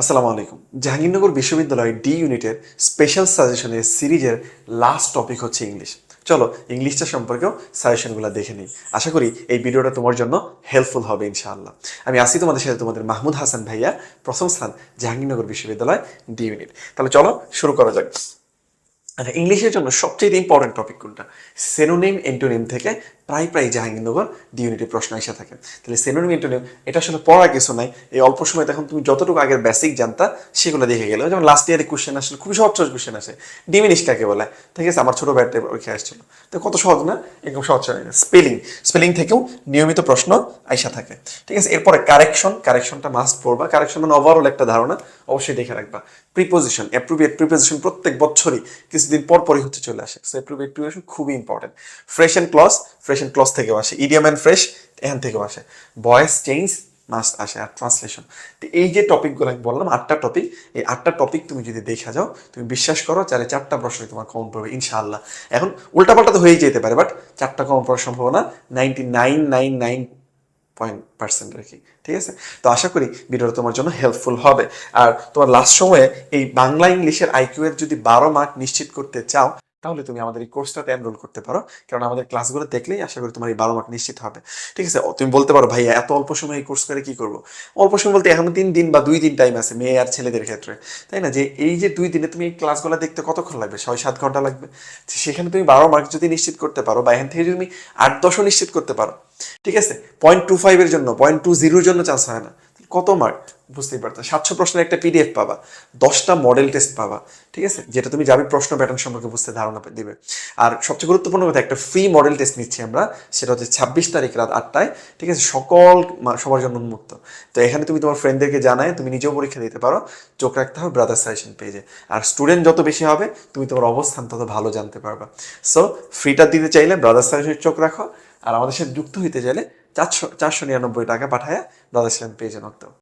আসসালামু আলাইকুম। জাহাঙ্গীরনগর বিশ্ববিদ্যালয় ডি ইউনিটের স্পেশাল সাজেশনের সিরিজের লাস্ট টপিক হচ্ছে ইংলিশ চলো ইংলিশটা সম্পর্কেও সাজেশনগুলো দেখে নিই। আশা করি এই ভিডিওটা তোমার জন্য হেল্পফুল হবে ইনশাআল্লাহ। আমি আসি তোমাদের সাথে তোমাদের মাহমুদ হাসান ভাইয়া, প্রথম স্থান জাহাঙ্গীরনগর বিশ্ববিদ্যালয় ডি ইউনিট তাহলে চলো শুরু করা যাক। আচ্ছা ইংলিশের জন্য সবচেয়ে ইম্পর্টেন্ট টপিক কোনটা? সেনোনিম এন্টোনিম থেকে প্রায় প্রায় জাহাঙ্গীরনগর ডি ইউনিটের প্রশ্ন এসে থাকে। তাহলে সেনোনিম এন্টোনিম এটা আসলে পড়ার কিছু নাই। এই অল্প সময় তখন তুমি যতটুকু আগের বেসিক জানতা, সেগুলো দেখে গেলে। যেমন লাস্ট ইয়ারে কোশ্চেন আসলে খুবই সহজ সহজ কোশ্চেন আসে। ডিমিনিশ কাকে বলে? ঠিক আছে, আমার ছোট ব্যাটে পরীক্ষা আসছিল। তো কত সহজ না? একদম সহজ স্পেলিং স্পেলিং থেকেও নিয়মিত প্রশ্ন আইসা থাকে। ঠিক আছে, এরপরে কারেকশন কারেকশনটা মাস্ট পড়বা। কারেকশন মানে ওভারঅল একটা ধারণা, অবশ্যই দেখে রাখবা। প্রিপোজিশন অ্যাপ্রোপ্রিয়েট প্রিপোজিশন প্রত্যেক বছরই কিছুদিন পর পরই হচ্ছে চলে আসে। সো অ্যাপ্রোপ্রিয়েট প্রিপোজিশন খুবই important phrase and clause phrase and clause থেকেও আসে ইডিয়াম অ্যান্ড ফ্রেশ এখান থেকেও আসে। ভয়েস চেঞ্জ মাস্ট আসে আর ট্রান্সলেশন তো এই যে টপিকগুলো আমি বললাম, আটটা টপিক এই আটটা টপিক তুমি যদি দেখা যাও, তুমি বিশ্বাস করো চারে চারটা প্রশ্নই তোমার কমন পড়বে, ইনশাআল্লাহ। এখন উল্টাপাল্টা তো হয়েই যেতে পারে বাট চারটা কমন পড়ার সম্ভাবনা ninety nine nine nine point percent আর কি, ঠিক আছে? তো আশা করি ভিডিওটা তোমার জন্য হেল্পফুল হবে। আর তোমার লাস্ট সময়ে এই বাংলা ইংলিশের আইকিউ এর যদি বারো মার্ক নিশ্চিত করতে চাও তাহলে তুমি আমাদের এই কোর্সটাতে এনরোল করতে পারো। কারণ আমাদের ক্লাসগুলো দেখলেই আশা করি তোমার এই বারো মার্ক নিশ্চিত হবে। ঠিক আছে? তুমি বলতে পারো, ভাইয়া, এত অল্প সময় এই কোর্স করে কি করব? অল্প সময় বলতে এখন তিন দিন বা দুই দিন টাইম আছে, মেয়ে আর ছেলেদের ক্ষেত্রে। তাই না? যে এই যে দুই দিনে তুমি এই ক্লাসগুলো দেখতে কতক্ষণ লাগবে? ছয়, সাত ঘণ্টা লাগবে। সেখানে তুমি বারো মার্ক যদি নিশ্চিত করতে পারো বা এখান থেকে যদি তুমি আট, দশও নিশ্চিত করতে পারো। ঠিক আছে? পয়েন্ট টু ফাইভের জন্য পয়েন্ট টু জিরোর জন্য চান্স হয় না। কত মার্ক বুঝতেই পারতো। সাতশো প্রশ্নের একটা পিডিএফ পাবা, দশটা মডেল টেস্ট পাবা, ঠিক আছে? যেটা তুমি যাবে প্রশ্ন প্যাটার্ন সম্পর্কে বুঝতে ধারণা দিবে। আর সবচেয়ে গুরুত্বপূর্ণ কথা, একটা ফ্রি মডেল টেস্ট নিচ্ছি আমরা, সেটা হচ্ছে ছাব্বিশ তারিখ রাত আটটায়, ঠিক আছে? সকল সবার জন্য উন্মুক্ত। তো এখানে তুমি তোমার ফ্রেন্ডদেরকে জানায়, তুমি নিজেও পরীক্ষা দিতে পারো, চোখ রাখতে হবে ব্রাদার সাজেশন পেজে আর স্টুডেন্ট যত বেশি হবে, তুমি তোমার অবস্থান তত ভালো জানতে পারবা। সো ফ্রিটা দিতে চাইলে ব্রাদার সাজেশন চোখ রাখো আর আমাদের সাথে যুক্ত হইতে চাইলে চারশো চারশো নিরানব্বই টাকা পাঠায় দাদা ইসলাম পেজে নক দাও